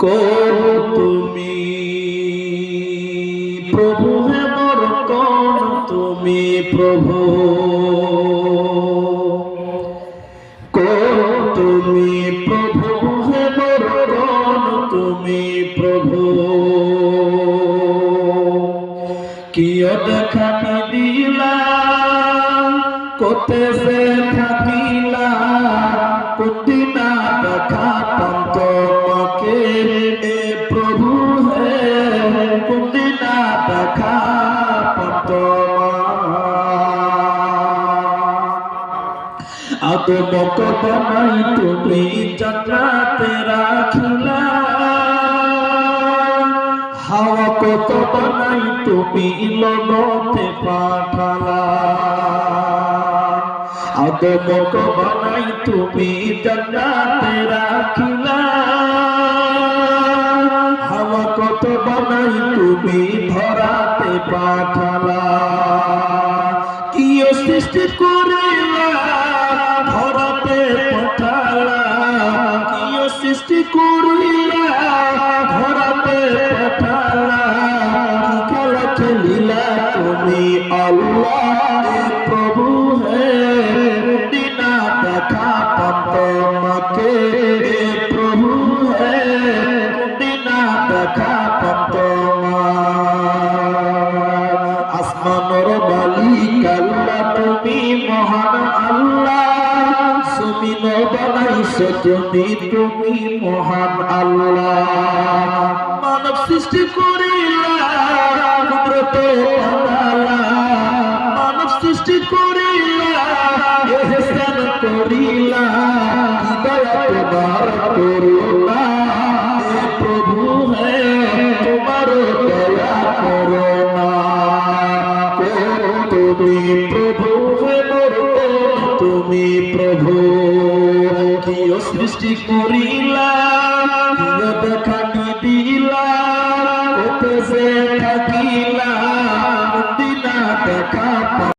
কোন তুমি। প্রভু হে মোর তুমি প্রভু। কোন তুমি প্রভু, হে মোর তুমি প্রভু। কিয় দেখানি দিলা কোতে সে থাকিলা আদমক বানাই তুমি জান্নাতে রাখিলা। হাওয়া কত বানাই তুমি লগতে পাঠালা। আদমক বানাই তুমি জান্নাতে রাখিলা। হাওয়া কত বানাই তুমি ধরাতে পাঠালা। কি সৃষ্টি করিলা সৃষ্টি করিলা ধরাতে পাঠালা খেলা খেলিলা তুমি আল্লাহ। প্রভু হে দিনা দেখা পান্ত মাকে। প্রভু হে আসমানর মালিক আল্লাহ তুমি মহান বানাইছ তুমি তুমি মহান আল্লাহ। মানব সৃষ্টি করিলা কুদরতে মানব সৃষ্টি করিলা এহসান করিলা দয়া তোমার করুণা। প্রভু, হে তোমার দয়া করুণা। তুমি প্রভু, হে তুমি প্রভু। প্রিয় সৃষ্টি করিলাম। প্রিয় দেখা কি দিলাম ওতে দেখা